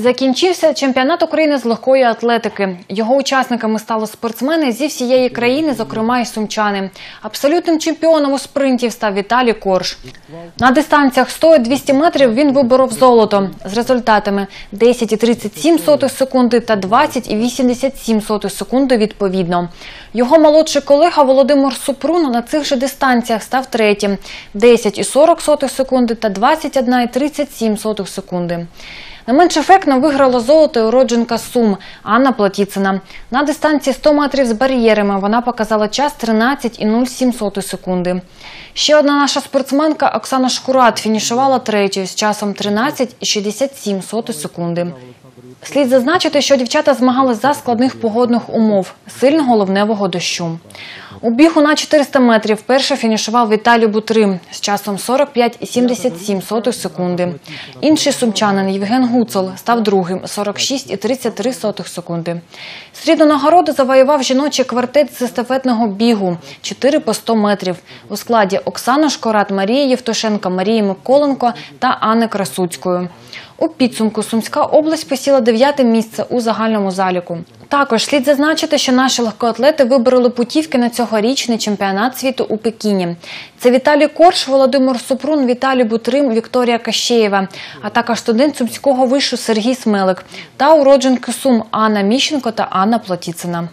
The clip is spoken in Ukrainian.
Закінчився чемпіонат України з легкої атлетики. Його учасниками стали спортсмени зі всієї країни, зокрема й сумчани. Абсолютним чемпіоном у спринті став Віталій Корж. На дистанціях 100 і 200 метрів він виборов золото з результатами 10,37 секунди та 20,87 секунди відповідно. Його молодший колега Володимир Супрун на цих же дистанціях став третім – 10,40 секунди та 21,37 секунди. Не менш ефектно виграла золото і уродженка Сум Анна Платіцина. На дистанції 100 метрів з бар'єрами вона показала час 13,07 секунди. Ще одна наша спортсменка Оксана Шкурат фінішувала третьою з часом 13,67 секунди. Слід зазначити, що дівчата змагались за складних погодних умов сильного ливневого дощу. У бігу на 400 метрів перше фінішував Віталій Бутрим з часом 45,77 секунди. Інший сумчанин Євген Гуцел став другим 46,33 секунди. Срібну нагороду завоював жіночий квартет з естафетного бігу 4 по 100 метрів у складі Оксани Шкорат, Марії Євтушенка, Марії Миколенко та Анни Красуцької. У підсумку Сумська область посіла дев'яте місце у загальному заліку. Також слід зазначити, що наші легкоатлети вибороли путівки на цьогорічний чемпіонат світу у Пекіні. Це Віталій Корш, Володимир Супрун, Віталій Бутрим, Вікторія Кащеєва, а також студент Сумського вишу Сергій Смелик та уродженки Сум Анна Міщенко та Анна Платіцина.